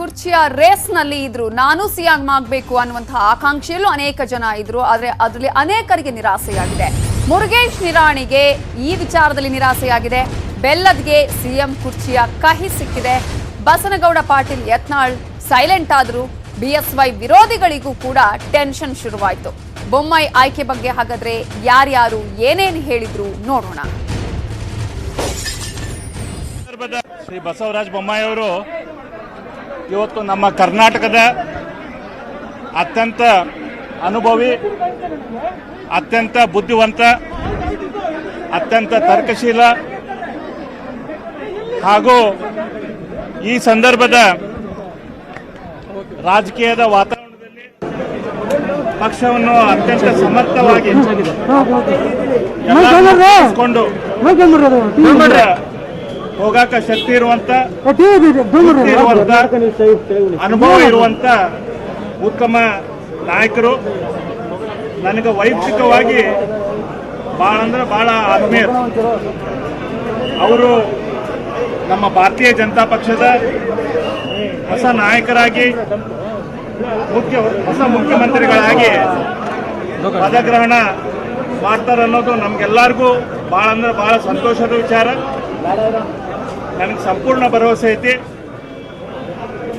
ಕುರ್ಚಿಯ ರೇಸ್ನಲ್ಲಿ ಇದ್ರು. ನಾನು ಸಿಎಂ ಆಗಬೇಕು ಅನ್ನುವಂತಹ ಆಕಾಂಕ್ಷೆಯಲ್ಲೂ ಅನೇಕ ಜನ ಇದ್ರು. ಆದ್ರೆ ಅದರಲ್ಲಿ ಅನೇಕರಿಗೆ ನಿರಾಸೆಯಾಗಿದೆ. ಮುರುಗೇಶ್ ನಿರಾಣಿಗೆ ಈ ವಿಚಾರದಲ್ಲಿ ನಿರಾಸೆಯಾಗಿದೆ. ಬೆಲ್ಲದ್ಗೆ ಸಿಎಂ ಕುರ್ಚಿಯ ಕಹಿ ಸಿಕ್ಕಿದೆ. ಬಸನಗೌಡ ಪಾಟೀಲ್ ಯತ್ನಾಳ್ ಸೈಲೆಂಟ್ ಆದ್ರು. ಬಿಎಸ್ವೈ ವಿರೋಧಿಗಳಿಗೂ ಕೂಡ ಟೆನ್ಷನ್ ಶುರುವಾಯಿತು. ಬೊಮ್ಮಾಯಿ ಆಯ್ಕೆ ಬಗ್ಗೆ ಹಾಗಾದ್ರೆ ಯಾರ್ಯಾರು ಏನೇನು ಹೇಳಿದ್ರು ನೋಡೋಣ. ಶ್ರೀ ಬಸವರಾಜ್ ಬೊಮ್ಮಾಯಿ ಅವರು ಇವತ್ತು ನಮ್ಮ ಕರ್ನಾಟಕದ ಅತ್ಯಂತ ಅನುಭವಿ ಅತ್ಯಂತ ಬುದ್ಧಿವಂತ ಅತ್ಯಂತ ತರ್ಕಶೀಲ ಹಾಗೂ ಈ ಸಂದರ್ಭದ ರಾಜಕೀಯದ ವಾತಾವರಣದಲ್ಲಿ ಪಕ್ಷವನ್ನು ಅತ್ಯಂತ ಸಮರ್ಥವಾಗಿ ಹೋಗಾಕ ಶಕ್ತಿ ಇರುವಂತ ಅನುಭವ ಇರುವಂತ ಉತ್ತಮ ನಾಯಕರು ನನಗೆ ವೈಯಕ್ತಿಕವಾಗಿ ಭಾಳ ಅಂದ್ರೆ ಭಾಳ ಆತ್ಮೀಯರು ಅವರು ನಮ್ಮ ಭಾರತೀಯ ಜನತಾ ಪಕ್ಷದ ಹೊಸ ನಾಯಕರಾಗಿ ಮುಖ್ಯ ಹೊಸ ಮುಖ್ಯಮಂತ್ರಿಗಳಾಗಿ ಪದಗ್ರಹಣ ಮಾಡ್ತಾರೆ ಅನ್ನೋದು ನಮ್ಗೆಲ್ಲರಿಗೂ ಭಾಳ ಅಂದ್ರೆ ಭಾಳ ಸಂತೋಷದ ವಿಚಾರ ನನಗೆ ಸಂಪೂರ್ಣ ಭರವಸೆ ಐತಿ.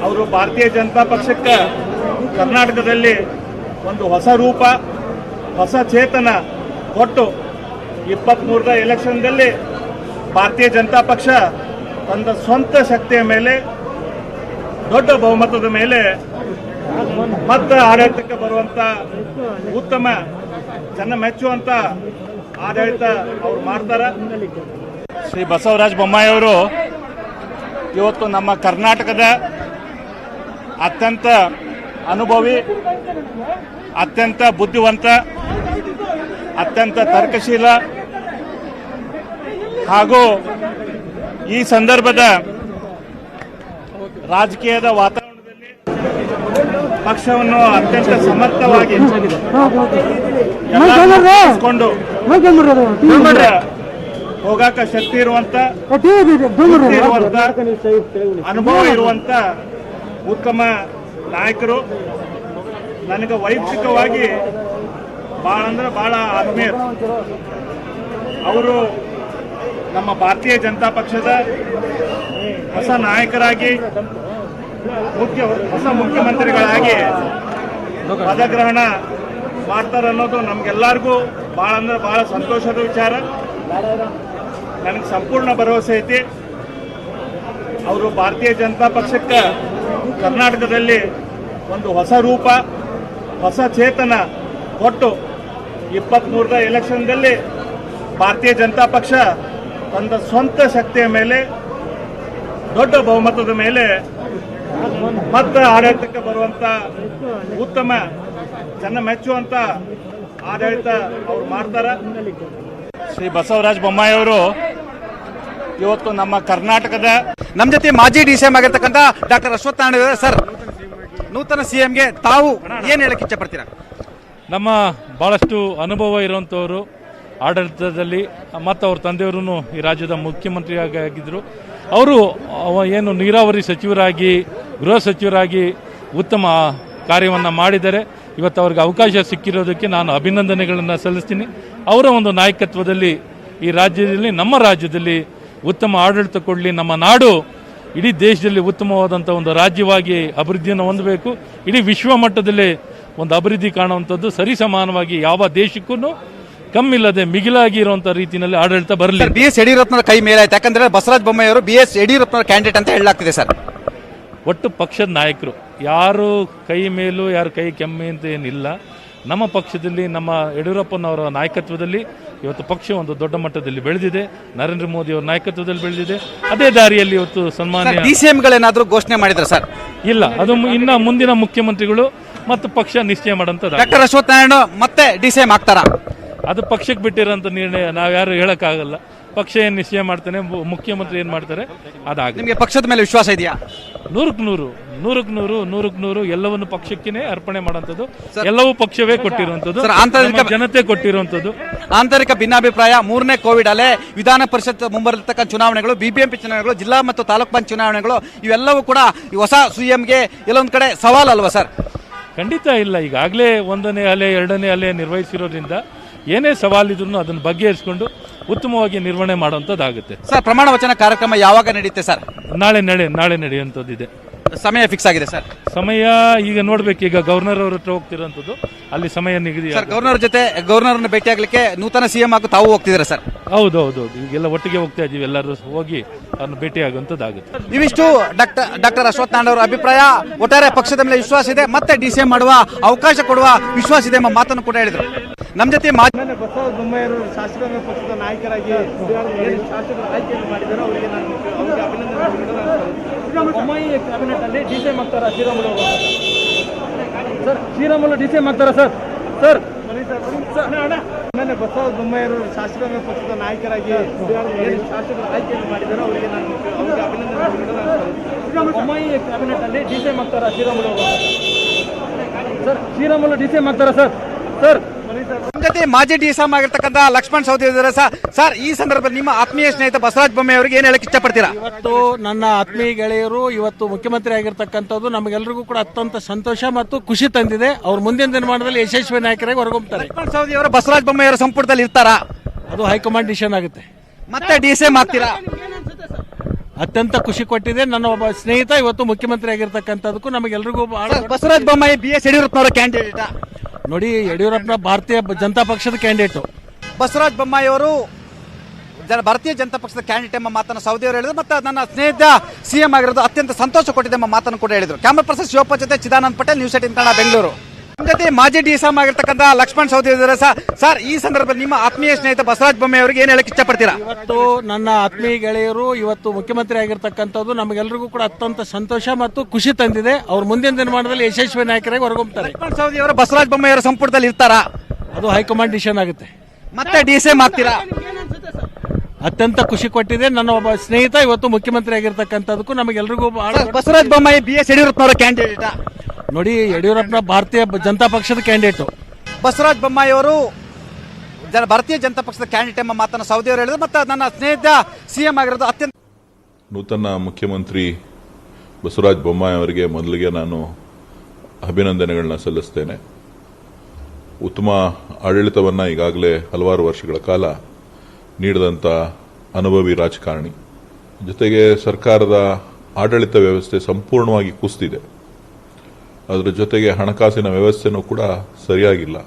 ಅವರು ಭಾರತೀಯ ಜನತಾ ಪಕ್ಷಕ್ಕೆ ಕರ್ನಾಟಕದಲ್ಲಿ ಒಂದು ಹೊಸ ರೂಪ, ಹೊಸ ಚೇತನ ಕೊಟ್ಟು ಇಪ್ಪತ್ತ್ಮೂರರ ಎಲೆಕ್ಷನ್ದಲ್ಲಿ ಭಾರತೀಯ ಜನತಾ ಪಕ್ಷ ತನ್ನ ಸ್ವಂತ ಶಕ್ತಿಯ ಮೇಲೆ, ದೊಡ್ಡ ಬಹುಮತದ ಮೇಲೆ ಮತ್ತೆ ಆಡಳಿತಕ್ಕೆ ಬರುವಂತ ಉತ್ತಮ, ಜನ ಮೆಚ್ಚುವಂತ ಆಡಳಿತ ಅವ್ರು ಮಾಡ್ತಾರೆ. ಶ್ರೀ ಬಸವರಾಜ ಬೊಮ್ಮಾಯಿ ಅವರು ಇವತ್ತು ನಮ್ಮ ಕರ್ನಾಟಕದ ಅತ್ಯಂತ ಅನುಭವಿ ಅತ್ಯಂತ ಬುದ್ಧಿವಂತ ಅತ್ಯಂತ ತರ್ಕಶೀಲ ಹಾಗೂ ಈ ಸಂದರ್ಭದ ರಾಜಕೀಯದ ವಾತಾವರಣದಲ್ಲಿ ಪಕ್ಷವನ್ನು ಅತ್ಯಂತ ಸಮರ್ಥವಾಗಿ ಹೋಗಾಕ ಶಕ್ತಿ ಇರುವಂತ ಇರುವಂತ ಅನುಭವ ಇರುವಂತ ಉತ್ತಮ ನಾಯಕರು. ನನಗೆ ವೈಯಕ್ತಿಕವಾಗಿ ಭಾಳ ಅಂದ್ರೆ ಭಾಳ ಆತ್ಮೀಯರು ಅವರು ನಮ್ಮ ಭಾರತೀಯ ಜನತಾ ಪಕ್ಷದ ಹೊಸ ನಾಯಕರಾಗಿ ಮುಖ್ಯ ಹೊಸ ಮುಖ್ಯಮಂತ್ರಿಗಳಾಗಿ ಪದಗ್ರಹಣ ಮಾಡ್ತಾರೆ ಅನ್ನೋದು ನಮ್ಗೆಲ್ಲರಿಗೂ ಭಾಳ ಅಂದ್ರೆ ಭಾಳ ಸಂತೋಷದ ವಿಚಾರ. ನನಗೆ ಸಂಪೂರ್ಣ ಭರವಸೆ ಐತಿ. ಅವರು ಭಾರತೀಯ ಜನತಾ ಪಕ್ಷಕ್ಕೆ ಕರ್ನಾಟಕದಲ್ಲಿ ಒಂದು ಹೊಸ ರೂಪ, ಹೊಸ ಚೇತನ ಕೊಟ್ಟು ಇಪ್ಪತ್ತ್ಮೂರರ ಎಲೆಕ್ಷನ್ದಲ್ಲಿ ಭಾರತೀಯ ಜನತಾ ಪಕ್ಷ ತನ್ನ ಸ್ವಂತ ಶಕ್ತಿಯ ಮೇಲೆ, ದೊಡ್ಡ ಬಹುಮತದ ಮೇಲೆ ಮತ್ತೆ ಆಡಳಿತಕ್ಕೆ ಬರುವಂತ ಉತ್ತಮ, ಜನ ಮೆಚ್ಚುವಂತ ಆಡಳಿತ ಅವ್ರು ಮಾಡ್ತಾರ. ಶ್ರೀ ಬಸವರಾಜ ಬೊಮ್ಮಾಯಿ ಅವರು ಇವತ್ತು ನಮ್ಮ ಕರ್ನಾಟಕದ ನಮ್ಮ ಜೊತೆ ಮಾಜಿ ಡಿ ಸಿ ಎಂ ಆಗಿರ್ತಕ್ಕಂಥ ಡಾಕ್ಟರ್ ಅಶ್ವತ್ಥನಾರಾಯಣ ಸರ್ ನೂತನ ಸಿ ಎಂಗೆ ತಾವು ಏನ್ ಹೇಳಕ್ಕೆ ಇಚ್ಛೆ ಪಡ್ತೀರಾ ನಮ್ಮ ಭಾಳಷ್ಟು ಅನುಭವ ಇರುವಂಥವರು ಆಡಳಿತದಲ್ಲಿ ಮತ್ತು ಅವ್ರ ತಂದೆಯವರು ಈ ರಾಜ್ಯದ ಮುಖ್ಯಮಂತ್ರಿಯಾಗಿ ಆಗಿದ್ದರು ಅವರು ಅವ ಏನು ನೀರಾವರಿ ಸಚಿವರಾಗಿ ಗೃಹ ಸಚಿವರಾಗಿ ಉತ್ತಮ ಕಾರ್ಯವನ್ನು ಮಾಡಿದ್ದಾರೆ. ಇವತ್ತು ಅವ್ರಿಗೆ ಅವಕಾಶ ಸಿಕ್ಕಿರೋದಕ್ಕೆ ನಾನು ಅಭಿನಂದನೆಗಳನ್ನು ಸಲ್ಲಿಸ್ತೀನಿ. ಅವರ ಒಂದು ನಾಯಕತ್ವದಲ್ಲಿ ಈ ರಾಜ್ಯದಲ್ಲಿ, ನಮ್ಮ ರಾಜ್ಯದಲ್ಲಿ ಉತ್ತಮ ಆಡಳಿತ ಕೊಡಲಿ. ನಮ್ಮ ನಾಡು ಇಡೀ ದೇಶದಲ್ಲಿ ಉತ್ತಮವಾದಂಥ ಒಂದು ರಾಜ್ಯವಾಗಿ ಅಭಿವೃದ್ಧಿಯನ್ನು ಹೊಂದಬೇಕು. ಇಡೀ ವಿಶ್ವ ಮಟ್ಟದಲ್ಲಿ ಒಂದು ಅಭಿವೃದ್ಧಿ ಕಾಣುವಂಥದ್ದು ಸರಿಸಮಾನವಾಗಿ ಯಾವ ದೇಶಕ್ಕೂ ಕಮ್ಮಿಲ್ಲದೆ ಮಿಗಿಲಾಗಿ ಇರುವಂತ ರೀತಿಯಲ್ಲಿ ಆಡಳಿತ ಬರಲಿ. ಸರ್ ಬಿ ಎಸ್ ಯಡಿಯೂರಪ್ಪನ ಕೈ ಮೇಲಾಯ್ತು. ಯಾಕಂದ್ರೆ ಬಸವರಾಜ ಬೊಮ್ಮಾಯಿ ಅವರು ಬಿ ಎಸ್ ಯಡಿಯೂರಪ್ಪನ ಕ್ಯಾಂಡಿಡೇಟ್ ಅಂತ ಹೇಳಲಾಗ್ತಿದೆ, ಸರ್. ಒಟ್ಟು ಪಕ್ಷದ ನಾಯಕರು. ಯಾರು ಕೈ ಮೇಲೂ ಯಾರು ಕೈ ಕೆಮ್ಮೆ ಅಂತ ಏನಿಲ್ಲ. ನಮ್ಮ ಪಕ್ಷದಲ್ಲಿ ನಮ್ಮ ಯಡಿಯೂರಪ್ಪನವರ ನಾಯಕತ್ವದಲ್ಲಿ ಇವತ್ತು ಪಕ್ಷ ಒಂದು ದೊಡ್ಡ ಮಟ್ಟದಲ್ಲಿ ಬೆಳೆದಿದೆ. ನರೇಂದ್ರ ಮೋದಿ ಅವರ ನಾಯಕತ್ವದಲ್ಲಿ ಬೆಳೆದಿದೆ. ಅದೇ ದಾರಿಯಲ್ಲಿ ಇವತ್ತು ಸನ್ಮಾನ್ಯ ಡಿ ಸಿ ಎಂಗಳೇನಾದ್ರೂ ಘೋಷಣೆ ಮಾಡಿದ್ರೆ ಸರ್? ಇಲ್ಲ ಅದು ಇನ್ನ ಮುಂದಿನ ಮುಖ್ಯಮಂತ್ರಿಗಳು ಮತ್ತು ಪಕ್ಷ ನಿಶ್ಚಯ ಮಾಡಂತ ಡಾಕ್ಟರ್ ಅಶ್ವತ್ಥನಾರಾಯಣ ಮತ್ತೆ ಡಿ ಸಿ ಎಂ ಆಗ್ತಾರಾ? ಅದು ಪಕ್ಷಕ್ಕೆ ಬಿಟ್ಟಿರೋಂಥ ನಿರ್ಣಯ ನಾವು ಯಾರು ಹೇಳೋಕ್ಕಾಗಲ್ಲ. ಪಕ್ಷ ಏನು ನಿಶ್ಚಯ ಮಾಡ್ತಾನೆ ಮು- ಮುಖ್ಯಮಂತ್ರಿ ಏನು ಮಾಡ್ತಾರೆ ಅದಾಗ ನಿಮಗೆ ಪಕ್ಷದ ಮೇಲೆ ವಿಶ್ವಾಸ ಇದೆಯಾ? ನೂರಕ್ಕೆ ನೂರು ನೂರಕ್ಕೆ ನೂರು ನೂರಕ್ಕೆ ನೂರು ಎಲ್ಲವನ್ನು ಪಕ್ಷಕ್ಕೇ ಅರ್ಪಣೆ ಮಾಡುವಂಥದ್ದು. ಎಲ್ಲವೂ ಪಕ್ಷವೇ ಕೊಟ್ಟಿರುವಂಥದ್ದು ಸರ್, ಆಂತರಿಕ- ನಮ್ಮ ಜನತೆ ಕೊಟ್ಟಿರುವಂಥದ್ದು. ಆಂತರಿಕ ಭಿನ್ನಾಭಿಪ್ರಾಯ ಮೂರನೇ ಕೋವಿಡ್ ಅಲೆ ವಿಧಾನ ಪರಿಷತ್ ಮುಂಬರತಕ್ಕ ಚುನಾವಣೆಗಳು ಬಿಬಿಎಂಪಿ ಚುನಾವಣೆಗಳು ಜಿಲ್ಲಾ ಮತ್ತು ತಾಲೂಕು ಪಂಚಾಯತ್ ಚುನಾವಣೆಗಳು ಇವೆಲ್ಲವೂ ಕೂಡ ಈ ಹೊಸ ಸಿಎಂಗೆ ಎಲ್ಲೊಂದು ಕಡೆ ಸವಾಲ್ ಅಲ್ವಾ ಸರ್? ಖಂಡಿತ ಇಲ್ಲ. ಈಗಾಗಲೇ ಒಂದನೇ ಅಲೆ ಎರಡನೇ ಅಲೆ ನಿರ್ವಹಿಸಿರೋದ್ರಿಂದ ಏನೇ ಸವಾಲಿದ್ರು ಅದನ್ನು ಬಗೆಹರಿಸ್ಕೊಂಡು ಉತ್ತಮವಾಗಿ ನಿರ್ವಹಣೆ ಮಾಡುವಂಥದ್ದಾಗುತ್ತೆ ಸರ್ ಪ್ರಮಾಣ ವಚನ ಕಾರ್ಯಕ್ರಮ ಯಾವಾಗ ನಡೆಯುತ್ತೆ ಸರ್? ನಾಳೆ ನಡೆ ನಾಳೆ ನಡೆಯುವಂಥದ್ದಿದೆ ಸಮಯ ಫಿಕ್ಸ್ ಆಗಿದೆ ಸರ್ ಸಮಯ ಈಗ ನೋಡ್ಬೇಕು ಈಗ ಗವರ್ನರ್ ಅವ್ರ ಹತ್ರ ಹೋಗ್ತಿರೋಂಥದ್ದು. ಅಲ್ಲಿ ಸಮಯ ನಿಗದಿ ಸರ್ ಗವರ್ನರ್ ಜೊತೆ ಗವರ್ನರ್ ಭೇಟಿ ಆಗ್ಲಿಕ್ಕೆ ನೂತನ ಸಿಎಂ ಹಾಗೂ ತಾವು ಹೋಗ್ತಿದ್ದೀರಾ ಸರ್ ಹೌದು ಹೌದು ಹೌದು ಈಗೆಲ್ಲ ಒಟ್ಟಿಗೆ ಹೋಗ್ತಾ ಇದೀವಿ ಎಲ್ಲರೂ ಹೋಗಿ ಅವ್ರನ್ನ ಭೇಟಿ ಆಗುವಂಥದ್ದಾಗುತ್ತೆ ಇವಿಷ್ಟು ಡಾಕ್ಟರ್ ಡಾಕ್ಟರ್ ಅಶ್ವಥ್ ನಾರಾಯಣ ಅವರ ಅಭಿಪ್ರಾಯ ಒಟ್ಟಾರೆ ಪಕ್ಷದ ಮೇಲೆ ವಿಶ್ವಾಸ ಇದೆ ಮತ್ತೆ ಡಿ ಸಿ ಮಾಡುವ ಅವಕಾಶ ಕೊಡುವ ವಿಶ್ವಾಸ ಇದೆ ಎಂಬ ಮಾತನ್ನು ಕೂಡ ಹೇಳಿದರು. ನಮ್ಮ ಜೊತೆ ಮಾಜಿ ಬಸವ ಬೊಮ್ಮಾಯಿಯವರು ಶಾಸಕಾಂಗ ಪಕ್ಷದ ನಾಯಕರಾಗಿ ಶಾಸಕರು ಆಯ್ಕೆಯನ್ನು ಮಾಡಿದ್ದಾರೆ ಅವರಿಗೆ ಅಭಿನಂದನೆ ಬೊಮ್ಮಾಯಿ ಕ್ಯಾಬಿನೆಟ್ ಅಲ್ಲಿ ಡಿ ಸಿ ಎಂ ಆಗ್ತಾರ Sriramulu. Sir Sriramulu D C M ಆಗ್ತಾರ ಸರ್? ಸರ್. ನನ್ನ ಬಸವ ಬೊಮ್ಮಾಯಿಯವರು ಶಾಸಕಾಂಗ ಪಕ್ಷದ ನಾಯಕರಾಗಿ ಶಾಸಕರು ಆಯ್ಕೆ ಮಾಡಿದ್ದಾರೋ ಅವರಿಗೆ ನಾನು ಅವರಿಗೆ ಅಭಿನಂದನೆ ಬೊಮ್ಮಾಯಿ ಕ್ಯಾಬಿನೆಟ್ ಅಲ್ಲಿ ಡಿ ಸಿ ಎಂ ಆಗ್ತಾರ Sriramulu sir Sriramulu D C M ಆಗ್ತಾರ ಸರ್? ಸರ್. ಜೊತೆ ಮಾಜಿ ಡಿ ಎಂ ಆಗಿರ್ತಕ್ಕಂಥ ಲಕ್ಷ್ಮಣ್ ಸೌದಿ ಇದ್ದಾರೆ. ಸರ್ ಸರ್ ಈ ಸಂದರ್ಭದಲ್ಲಿ ನಿಮ್ಮ ಆತ್ಮೀಯ ಸ್ನೇಹಿತ ಬಸವರಾಜ ಬೊಮ್ಮಾಯಿ ಅವರಿಗೆ ಏನು ಹೇಳಕ್ಕೆ ಇಷ್ಟಪಡ್ತೀರಾ? ಇವತ್ತು ನನ್ನ ಆತ್ಮೀಯ ಗೆಳೆಯರು ಇವತ್ತು ಮುಖ್ಯಮಂತ್ರಿ ಆಗಿರ್ತಕ್ಕಂಥದ್ದು ನಮಗೆಲ್ಲರಿಗೂ ಕೂಡ ಅತ್ಯಂತ ಸಂತೋಷ ಮತ್ತು ಖುಷಿ ತಂದಿದೆ. ಅವ್ರು ಮುಂದಿನ ದಿನಮಾನದಲ್ಲಿ ಯಶಸ್ವಿ ನಾಯಕರಾಗಿ ಹೊರಗುಂಬ್ತಾರೆ. ಲಕ್ಷ್ಮಣ್ ಸೌದಿ ಅವರು ಬಸವರಾಜ ಬೊಮ್ಮಾಯಿ ಅವರ ಸಂಪುಟದಲ್ಲಿ ಇರ್ತಾರಾ? ಅದು ಹೈಕಮಾಂಡ್ ಡಿಸಿಷನ್ ಆಗುತ್ತೆ. ಮತ್ತೆ ಡಿ ಸಿ ಎಂ ಆಗ್ತೀರಾ? ಅತ್ಯಂತ ಖುಷಿ ಕೊಟ್ಟಿದೆ. ನನ್ನ ಒಬ್ಬ ಸ್ನೇಹಿತ ಇವತ್ತು ಮುಖ್ಯಮಂತ್ರಿ ಆಗಿರ್ತಕ್ಕಂಥದಕ್ಕೂ ನಮಗೆಲ್ಲರಿಗೂ ಬಸವರಾಜ ಬೊಮ್ಮಾಯಿ ಬಿ ಎಸ್ ಯಡಿಯೂರಪ್ಪನವರ ಕ್ಯಾಂಡಿಡೇಟ್ ನೋಡಿ ಯಡಿಯೂರಪ್ಪನ ಭಾರತೀಯ ಜನತಾ ಪಕ್ಷದ ಕ್ಯಾಂಡಿಡೇಟು ಬಸವರಾಜ ಬೊಮ್ಮಾಯಿ ಅವರು ಜನ ಭಾರತೀಯ ಜನತಾ ಪಕ್ಷದ ಕ್ಯಾಂಡಿಡೇಟ್ ಎಂಬ ಮಾತನ್ನು ಸೌದಿ ಅವರು ಹೇಳಿದ್ರು ಮತ್ತೆ ನನ್ನ ಸ್ನೇಹಿತ ಸಿಎಂ ಆಗಿರೋದು ಅತ್ಯಂತ ಸಂತೋಷ ಕೊಟ್ಟಿದೆ ಎಂಬ ಮಾತನ್ನು ಕೂಡ ಹೇಳಿದರು. ಕ್ಯಾಮರಾ ಪರ್ಸನ್ ಶಿವಪ್ಪ ಜೊತೆ ಚಿದಾನಂದ್ ಪಟೇಲ್ ನ್ಯೂಸ್ ಏಟಿನ್ ಕನ್ನಡ, ಬೆಂಗಳೂರು. ಜೊತೆ ಮಾಜಿ ಡಿ ಎಂ ಆಗಿರ್ತಕ್ಕಂಥ ಲಕ್ಷ್ಮಣ್ ಸೌದಿ ಇದ್ದಾರೆ. ಸರ್ ಸರ್ ಈ ಸಂದರ್ಭದಲ್ಲಿ ನಿಮ್ಮ ಆತ್ಮೀಯ ಸ್ನೇಹಿತ ಬಸವರಾಜ ಬೊಮ್ಮಾಯಿ ಅವರಿಗೆ ಏನು ಹೇಳಕ್ಕೆ ಇಷ್ಟಪಡ್ತೀರಾ? ಇವತ್ತು ನನ್ನ ಆತ್ಮೀಯ ಗೆಳೆಯರು ಇವತ್ತು ಮುಖ್ಯಮಂತ್ರಿ ಆಗಿರ್ತಕ್ಕಂಥದ್ದು ನಮಗೆಲ್ಲರಿಗೂ ಕೂಡ ಅತ್ಯಂತ ಸಂತೋಷ ಮತ್ತು ಖುಷಿ ತಂದಿದೆ. ಅವ್ರು ಮುಂದಿನ ದಿನಮಾನದಲ್ಲಿ ಯಶಸ್ವಿ ನಾಯಕರಾಗಿ ಹೊರಗುಂಬ್ತಾರೆ. ಲಕ್ಷ್ಮಣ್ ಸೌದಿ ಅವರು ಬಸವರಾಜ ಬೊಮ್ಮಾಯಿ ಅವರ ಸಂಪುಟದಲ್ಲಿ ಇರ್ತಾರಾ? ಅದು ಹೈಕಮಾಂಡ್ ಡಿಸಿಷನ್ ಆಗುತ್ತೆ. ಮತ್ತೆ ಡಿ ಸಿ ಆಗ್ತೀರಾ? ಅತ್ಯಂತ ಖುಷಿ ಕೊಟ್ಟಿದೆ. ನನ್ನ ಒಬ್ಬ ಸ್ನೇಹಿತ ಇವತ್ತು ಮುಖ್ಯಮಂತ್ರಿ ಆಗಿರ್ತಕ್ಕಂಥದಕ್ಕೂ ನಮಗೆಲ್ಲರಿಗೂ ಬಹಳ ಬಸವರಾಜ ಬೊಮ್ಮಾಯಿ ಬಿ ಎಸ್ ಯಡಿಯೂರಪ್ಪನವರ ಕ್ಯಾಂಡಿಡೇಟ್ ನೋಡಿ ಯಡಿಯೂರಪ್ಪನ ಭಾರತೀಯ ಜನತಾ ಪಕ್ಷದ ಕ್ಯಾಂಡಿಡೇಟು. ಬಸವರಾಜ ಬೊಮ್ಮಾಯಿ ಅವರು ಜನ ಭಾರತೀಯ ಜನತಾ ಪಕ್ಷದ ಕ್ಯಾಂಡಿಡೇಟ್ ಎಂಬ ಮಾತನ್ನು ಸೌದಿ ಅವರು ಹೇಳಿದ್ರು ಮತ್ತೆ ನನ್ನ ಸ್ನೇಹಿತ ಸಿಎಂ ಆಗಿರೋದು ಅತ್ಯಂತ ನೂತನ ಮುಖ್ಯಮಂತ್ರಿ ಬಸವರಾಜ ಬೊಮ್ಮಾಯಿ ಅವರಿಗೆ ಮೊದಲಿಗೆ ನಾನು ಅಭಿನಂದನೆಗಳನ್ನ ಸಲ್ಲಿಸ್ತೇನೆ. ಉತ್ತಮ ಆಡಳಿತವನ್ನು ಈಗಾಗಲೇ ಹಲವಾರು ವರ್ಷಗಳ ಕಾಲ ನೀಡಿದಂಥ ಅನುಭವಿ ರಾಜಕಾರಣಿ. ಜೊತೆಗೆ ಸರ್ಕಾರದ ಆಡಳಿತ ವ್ಯವಸ್ಥೆ ಸಂಪೂರ್ಣವಾಗಿ ಕುಸಿದಿದೆ ಅದರ ಜೊತೆಗೆ ಹಣಕಾಸಿನ ವ್ಯವಸ್ಥೆನೂ ಕೂಡ ಸರಿಯಾಗಿಲ್ಲ.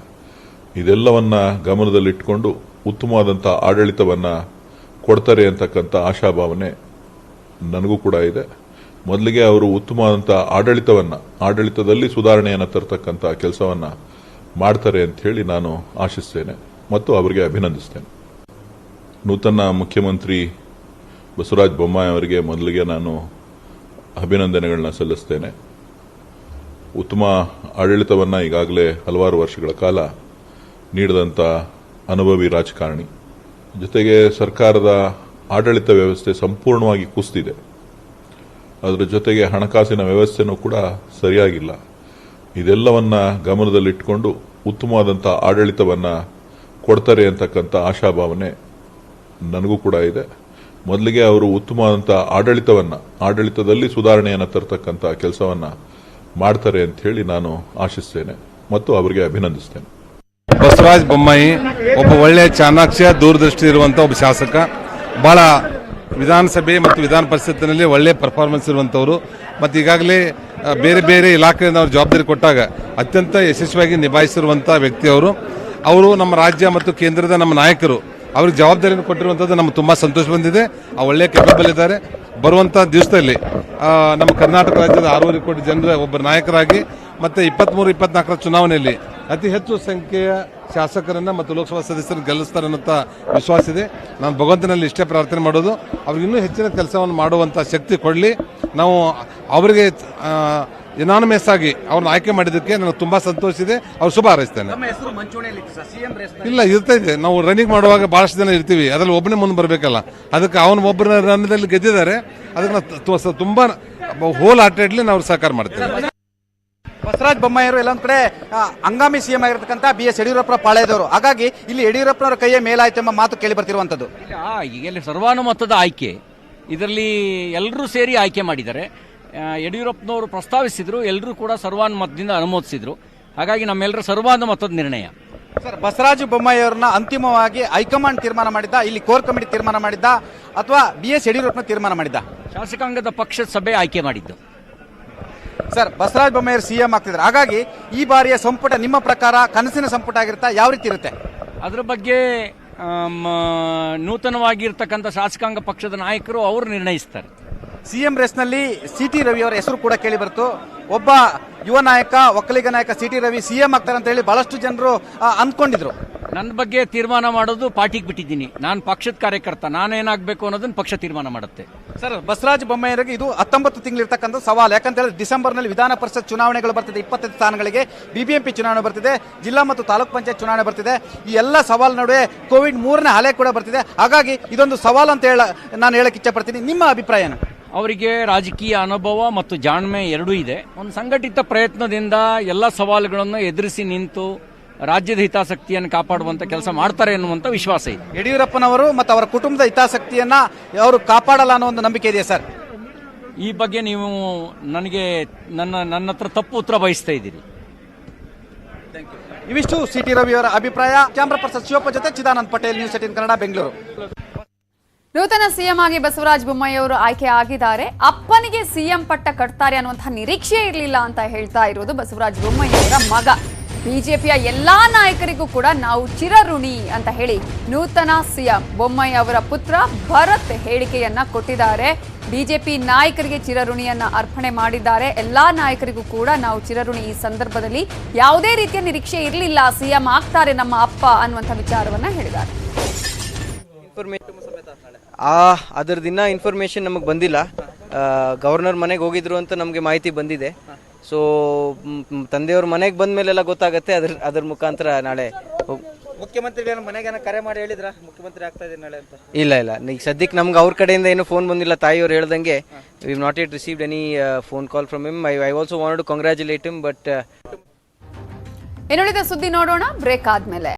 ಇದೆಲ್ಲವನ್ನ ಗಮನದಲ್ಲಿಟ್ಟುಕೊಂಡು ಉತ್ತಮವಾದಂಥ ಆಡಳಿತವನ್ನು ಕೊಡ್ತಾರೆ ಅಂತಕ್ಕಂಥ ಆಶಾಭಾವನೆ ನನಗೂ ಕೂಡ ಇದೆ. ಮೊದಲಿಗೆ ಅವರು ಉತ್ತಮವಾದಂಥ ಆಡಳಿತವನ್ನು, ಆಡಳಿತದಲ್ಲಿ ಸುಧಾರಣೆಯನ್ನು ತರತಕ್ಕಂಥ ಕೆಲಸವನ್ನು ಮಾಡ್ತಾರೆ ಅಂತ ಹೇಳಿ ನಾನು ಆಶಿಸ್ತೇನೆ ಮತ್ತು ಅವರಿಗೆ ಅಭಿನಂದಿಸ್ತೇನೆ. ನೂತನ ಮುಖ್ಯಮಂತ್ರಿ ಬಸವರಾಜ ಬೊಮ್ಮಾಯಿ ಅವರಿಗೆ ಮೊದಲಿಗೆ ನಾನು ಅಭಿನಂದನೆಗಳನ್ನ ಸಲ್ಲಿಸ್ತೇನೆ. ಉತ್ತಮ ಆಡಳಿತವನ್ನು ಈಗಾಗಲೇ ಹಲವಾರು ವರ್ಷಗಳ ಕಾಲ ನೀಡಿದಂಥ ಅನುಭವಿ ರಾಜಕಾರಣಿ. ಜೊತೆಗೆ ಸರ್ಕಾರದ ಆಡಳಿತ ವ್ಯವಸ್ಥೆ ಸಂಪೂರ್ಣವಾಗಿ ಕುಸಿದಿದೆ ಅದರ ಜೊತೆಗೆ ಹಣಕಾಸಿನ ವ್ಯವಸ್ಥೆನೂ ಕೂಡ ಸರಿಯಾಗಿಲ್ಲ. ಇದೆಲ್ಲವನ್ನ ಗಮನದಲ್ಲಿಟ್ಟುಕೊಂಡು ಉತ್ತಮವಾದಂಥ ಆಡಳಿತವನ್ನು ಕೊಡ್ತಾರೆ ಅಂತಕ್ಕಂಥ ಆಶಾಭಾವನೆ ನನಗೂ ಕೂಡ ಇದೆ. ಮೊದಲಿಗೆ ಅವರು ಉತ್ತಮವಾದಂಥ ಆಡಳಿತವನ್ನು, ಆಡಳಿತದಲ್ಲಿ ಸುಧಾರಣೆಯನ್ನು ತರತಕ್ಕಂಥ ಕೆಲಸವನ್ನು ಮಾಡ್ತಾರೆ ಅಂತ ಹೇಳಿ ನಾನು ಆಶಿಸ್ತೇನೆ ಮತ್ತು ಅವರಿಗೆ ಅಭಿನಂದಿಸ್ತೇನೆ. ಬಸವರಾಜ ಬೊಮ್ಮಾಯಿ ಒಬ್ಬ ಒಳ್ಳೆಯ ಚಾಣಾಕ್ಷ ದೂರದೃಷ್ಟಿ ಇರುವಂತ ಒಬ್ಬ ಶಾಸಕ. ಬಹಳ ವಿಧಾನಸಭೆ ಮತ್ತು ವಿಧಾನ ಪರಿಷತ್ತಿನಲ್ಲಿ ಒಳ್ಳೆ ಪರ್ಫಾರ್ಮೆನ್ಸ್ ಇರುವಂತವರು. ಮತ್ತು ಈಗಾಗಲೇ ಬೇರೆ ಬೇರೆ ಇಲಾಖೆಯಿಂದ ಅವ್ರು ಜವಾಬ್ದಾರಿ ಕೊಟ್ಟಾಗ ಅತ್ಯಂತ ಯಶಸ್ವಿಯಾಗಿ ನಿಭಾಯಿಸಿರುವಂಥ ವ್ಯಕ್ತಿಯವರು. ಅವರು ನಮ್ಮ ರಾಜ್ಯ ಮತ್ತು ಕೇಂದ್ರದ ನಮ್ಮ ನಾಯಕರು. ಅವ್ರಿಗೆ ಜವಾಬ್ದಾರಿಯನ್ನು ಕೊಟ್ಟಿರುವಂಥದ್ದು ನಮ್ಗೆ ತುಂಬ ಸಂತೋಷ ಬಂದಿದೆ. ಆ ಒಳ್ಳೆಯ ಕೆಪಬಲ್ ಇದ್ದಾರೆ. ಬರುವಂಥ ದಿವಸದಲ್ಲಿ ನಮ್ಮ ಕರ್ನಾಟಕ ರಾಜ್ಯದ ಆರೂವರೆ ಕೋಟಿ ಜನರ ಒಬ್ಬ ನಾಯಕರಾಗಿ ಮತ್ತೆ ಇಪ್ಪತ್ಮೂರು, ಇಪ್ಪತ್ನಾಲ್ಕರ ಚುನಾವಣೆಯಲ್ಲಿ ಅತಿ ಹೆಚ್ಚು ಸಂಖ್ಯೆಯ ಶಾಸಕರನ್ನ ಮತ್ತು ಲೋಕಸಭಾ ಸದಸ್ಯರನ್ನು ಗೆಲ್ಲಿಸ್ತಾರೆ ಅನ್ನೋಂಥ ವಿಶ್ವಾಸ ಇದೆ. ನಾನು ಭಗವಂತನಲ್ಲಿ ಇಷ್ಟೇ ಪ್ರಾರ್ಥನೆ ಮಾಡೋದು. ಅವ್ರಿಗೆ ಇನ್ನೂ ಹೆಚ್ಚಿನ ಕೆಲಸವನ್ನು ಮಾಡುವಂಥ ಶಕ್ತಿ ಕೊಡಲಿ. ನಾವು ಅವರಿಗೆ ಎನಾನಮಸ್ ಆಗಿ ಅವ್ರನ್ನ ಆಯ್ಕೆ ಮಾಡಿದ್ದಕ್ಕೆ ನನಗೆ ತುಂಬಾ ಸಂತೋಷ ಇದೆ. ಅವ್ರು ಶುಭ ಹಾರೈಸ್ತೇನೆ. ನಮ್ಮ ಹೆಸರು ಮಂಚೂಣಿಯಲ್ಲಿ ಸಿಎಂ ರೇಸ್ ಇಲ್ಲ ಇರ್ತೈತೆ ಇದೆ. ನಾವು ರನ್ನಿಂಗ್ ಮಾಡುವಾಗ ಬಹಳಷ್ಟು ಜನ ಇರ್ತೀವಿ. ಅದ್ರಲ್ಲಿ ಒಬ್ಬನೇ ಮುಂದೆ ಬರಬೇಕಲ್ಲ. ಅದಕ್ಕೆ ಅವನ ಒಬ್ಬರ ರನ್ನಲ್ಲಿ ಗೆದ್ದಿದ್ದಾರೆ. ಅದನ್ನ ತುಂಬಾ ಹೋಲ್ ಹಾರ್ಟೆಡ್ಲಿ ನಾವು ಸಹಕಾರ ಮಾಡ್ತೇವೆ. ಬಸವರಾಜ ಬೊಮ್ಮಾಯಿಯವರು ಎಲ್ಲೊಂದು ಕಡೆ ಹಂಗಾಮಿ ಸಿಎಂ ಆಗಿರತಕ್ಕಂಥ ಬಿ ಎಸ್ ಯಡಿಯೂರಪ್ಪರ ಪಾಳ್ಯದವರು ಹಾಗಾಗಿ ಇಲ್ಲಿ ಯಡಿಯೂರಪ್ಪನವರ ಕೈಯೇ ಮೇಲಾಯ್ತು ಎಂಬ ಮಾತು ಕೇಳಿ ಬರ್ತಿರುವಂಥದ್ದು ಈಗ ಇಲ್ಲಿ ಸರ್ವಾನುಮತದ ಆಯ್ಕೆ. ಇದರಲ್ಲಿ ಎಲ್ಲರೂ ಸೇರಿ ಆಯ್ಕೆ ಮಾಡಿದ್ದಾರೆ. ಯಡಿಯೂರಪ್ಪನವರು ಪ್ರಸ್ತಾವಿಸಿದ್ರು ಎಲ್ಲರೂ ಕೂಡ ಸರ್ವಾನುಮತದಿಂದ ಅನುಮೋದಿಸಿದ್ರು. ಹಾಗಾಗಿ ನಮ್ಮೆಲ್ಲರ ಸರ್ವಾನುಮತದ ನಿರ್ಣಯ. ಸರ್ ಬಸವರಾಜ ಬೊಮ್ಮಾಯಿ ಅವರನ್ನ ಅಂತಿಮವಾಗಿ ಹೈಕಮಾಂಡ್ ತೀರ್ಮಾನ ಮಾಡಿದ್ದ ಇಲ್ಲಿ ಕೋರ್ ಕಮಿಟಿ ತೀರ್ಮಾನ ಮಾಡಿದ್ದ ಅಥವಾ ಬಿ ಎಸ್ ಯಡಿಯೂರಪ್ಪನ ತೀರ್ಮಾನ ಮಾಡಿದ್ದ? ಶಾಸಕಾಂಗದ ಪಕ್ಷದ ಸಭೆ ಆಯ್ಕೆ ಮಾಡಿದ್ದು. ಸರ್ ಬಸವರಾಜ ಬೊಮ್ಮಾಯಿ ಸಿಎಂ ಆಗ್ತಿದ್ದಾರೆ. ಹಾಗಾಗಿ ಈ ಬಾರಿಯ ಸಂಪುಟ ನಿಮ್ಮ ಪ್ರಕಾರ ಕನಸಿನ ಸಂಪುಟ ಆಗಿರುತ್ತಾ ಯಾವ ರೀತಿ ಇರುತ್ತೆ? ಅದರ ಬಗ್ಗೆ ನೂತನವಾಗಿರ್ತಕ್ಕಂಥ ಶಾಸಕಾಂಗ ಪಕ್ಷದ ನಾಯಕರು ಅವರು ನಿರ್ಣಯಿಸ್ತಾರೆ. ಸಿಎಂ ರೇಸ್ನಲ್ಲಿ ಸಿ ಟಿ ರವಿ ಅವರ ಹೆಸರು ಕೂಡ ಕೇಳಿ ಬರ್ತು ಒಬ್ಬ ಯುವ ನಾಯಕ ಒಕ್ಕಲಿಗ ನಾಯಕ ಸಿ ಟಿ ರವಿ ಸಿಎಂ ಆಗ್ತಾರೆ ಅಂತ ಹೇಳಿ ಬಹಳಷ್ಟು ಜನರು ಅಂದ್ಕೊಂಡಿದ್ರು. ನನ್ನ ಬಗ್ಗೆ ತೀರ್ಮಾನ ಮಾಡೋದು ಪಾರ್ಟಿಗೆ ಬಿಟ್ಟಿದ್ದೀನಿ. ನಾನು ಪಕ್ಷದ ಕಾರ್ಯಕರ್ತ ನಾನೇನಾಗಬೇಕು ಅನ್ನೋದನ್ನ ಪಕ್ಷ ತೀರ್ಮಾನ ಮಾಡುತ್ತೆ. ಸರ್ ಬಸವರಾಜ ಬೊಮ್ಮಾಯಿಯವರಿಗೆ ಇದು ಹತ್ತೊಂಬತ್ತು ತಿಂಗಳಿರ್ತಕ್ಕಂಥ ಸವಾಲು. ಯಾಕಂತ ಹೇಳಿದ್ರೆ ಡಿಸೆಂಬರ್ನಲ್ಲಿ ವಿಧಾನ ಪರಿಷತ್ ಚುನಾವಣೆಗಳು ಬರ್ತಿದೆ ಇಪ್ಪತ್ತೈದು ಸ್ಥಾನಗಳಿಗೆ. ಬಿಬಿಎಂಪಿ ಚುನಾವಣೆ ಬರ್ತಿದೆ ಜಿಲ್ಲಾ ಮತ್ತು ತಾಲೂಕ್ ಪಂಚಾಯತ್ ಚುನಾವಣೆ ಬರ್ತಿದೆ. ಈ ಎಲ್ಲ ಸವಾಲು ನಡುವೆ ಕೋವಿಡ್ ಮೂರನೇ ಅಲೆ ಕೂಡ ಬರ್ತಿದೆ. ಹಾಗಾಗಿ ಇದೊಂದು ಸವಾಲು ಅಂತ ಹೇಳ ನಾನು ಹೇಳಕ್ ಇಚ್ಛಪಡ್ತೀನಿ ನಿಮ್ಮ ಅಭಿಪ್ರಾಯ ಏನು? ಅವರಿಗೆ ರಾಜಕೀಯ ಅನುಭವ ಮತ್ತು ಜಾಣ್ಮೆ ಎರಡೂ ಇದೆ. ಒಂದು ಸಂಘಟಿತ ಪ್ರಯತ್ನದಿಂದ ಎಲ್ಲ ಸವಾಲುಗಳನ್ನು ಎದುರಿಸಿ ನಿಂತು ರಾಜ್ಯದ ಹಿತಾಸಕ್ತಿಯನ್ನು ಕಾಪಾಡುವಂತ ಕೆಲಸ ಮಾಡ್ತಾರೆ ಎನ್ನುವಂತ ವಿಶ್ವಾಸ ಇದೆ. ಯಡಿಯೂರಪ್ಪನವರು ಮತ್ತು ಅವರ ಕುಟುಂಬದ ಹಿತಾಸಕ್ತಿಯನ್ನ ಅವರು ಕಾಪಾಡಲ್ಲ ಅನ್ನೋ ಒಂದು ನಂಬಿಕೆ ಇದೆಯಾ ಸರ್? ಈ ಬಗ್ಗೆ ನೀವು ನನಗೆ ನನ್ನ ನನ್ನ ಹತ್ರ ತಪ್ಪು ಉತ್ತರ ಬಯಸ್ತಾ ಇದ್ದೀರಿ. ಇವಿಷ್ಟು ಸಿಟಿ ರವಿ ಅವರ ಅಭಿಪ್ರಾಯ. ಕ್ಯಾಮ್ರಾ ಪರ್ಸನ್ ಶಿವಪ್ಪ ಜೊತೆ ಚಿದಾನಂದ್ ಪಟೇಲ್ ನ್ಯೂಸ್ ಏಟಿನ್ ಕನ್ನಡ ಬೆಂಗಳೂರು. ನೂತನ ಸಿಎಂ ಆಗಿ ಬಸವರಾಜ ಬೊಮ್ಮಾಯಿ ಅವರು ಆಯ್ಕೆ ಆಗಿದ್ದಾರೆ. ಅಪ್ಪನಿಗೆ ಸಿಎಂ ಪಟ್ಟ ಕಟ್ತಾರೆ ಅನ್ನುವಂತಹ ನಿರೀಕ್ಷೆ ಇರಲಿಲ್ಲ ಅಂತ ಹೇಳ್ತಾ ಇರೋದು ಬಸವರಾಜ ಬೊಮ್ಮಾಯಿ ಅವರ ಮಗ. ಬಿಜೆಪಿಯ ಎಲ್ಲಾ ನಾಯಕರಿಗೂ ಕೂಡ ನಾವು ಚಿರಋಣಿ ಅಂತ ಹೇಳಿ ನೂತನ ಸಿಎಂ ಬೊಮ್ಮಾಯಿ ಅವರ ಪುತ್ರ ಭರತ್ ಹೇಳಿಕೆಯನ್ನ ಕೊಟ್ಟಿದ್ದಾರೆ. ಬಿಜೆಪಿ ನಾಯಕರಿಗೆ ಚಿರಋಣಿಯನ್ನ ಅರ್ಪಣೆ ಮಾಡಿದ್ದಾರೆ. ಎಲ್ಲಾ ನಾಯಕರಿಗೂ ಕೂಡ ನಾವು ಚಿರಋಣಿ ಈ ಸಂದರ್ಭದಲ್ಲಿ ಯಾವುದೇ ರೀತಿಯ ನಿರೀಕ್ಷೆ ಇರಲಿಲ್ಲ. ಸಿಎಂ ಆಗ್ತಾರೆ ನಮ್ಮ ಅಪ್ಪ ಅನ್ನುವಂಥ ವಿಚಾರವನ್ನ ಹೇಳಿದ್ದಾರೆ. ಆ ಇನ್ನ ಇನ್ಫಾರ್ಮೇಶನ್ ನಮಗೆ ಬಂದಿಲ್ಲ. ಗವರ್ನರ್ ಮನೆಗೆ ಹೋಗಿದ್ರು ಅಂತ ನಮಗೆ ಮಾಹಿತಿ ಬಂದಿದೆ. ಸೊ ತಂದೆಯವ್ರ ಮನೆಗೆ ಬಂದ ಮೇಲೆಲ್ಲ ಗೊತ್ತಾಗುತ್ತೆ. ಅದ್ರ ಅದ್ರ ಮುಖಾಂತರ ನಾಳೆ ಮುಖ್ಯಮಂತ್ರಿ ಮನೆಗೆ ಕರೆ ಮಾಡಿ ಹೇಳಿದ್ರ? ಮುಖ್ಯಮಂತ್ರಿ ಆಗ್ತಾ ಇದೆ ನಾಳೆ ಅಂತ. ಇಲ್ಲ ಇಲ್ಲ. ಈಗ ಸದ್ಯಕ್ಕೆ ನಮ್ಗೆ ಅವ್ರ ಕಡೆಯಿಂದ ಏನು ಫೋನ್ ಬಂದಿಲ್ಲ. ತಾಯಿಯವ್ರು ಹೇಳ್ದಂಗೆ we not it received any phone call from him I I also want to congratulate him but ಇನ್ನುಳಿದ ಸುದ್ದಿ ನೋಡೋಣ. ಬ್ರೇಕ್ ಆದ್ಮೇಲೆ.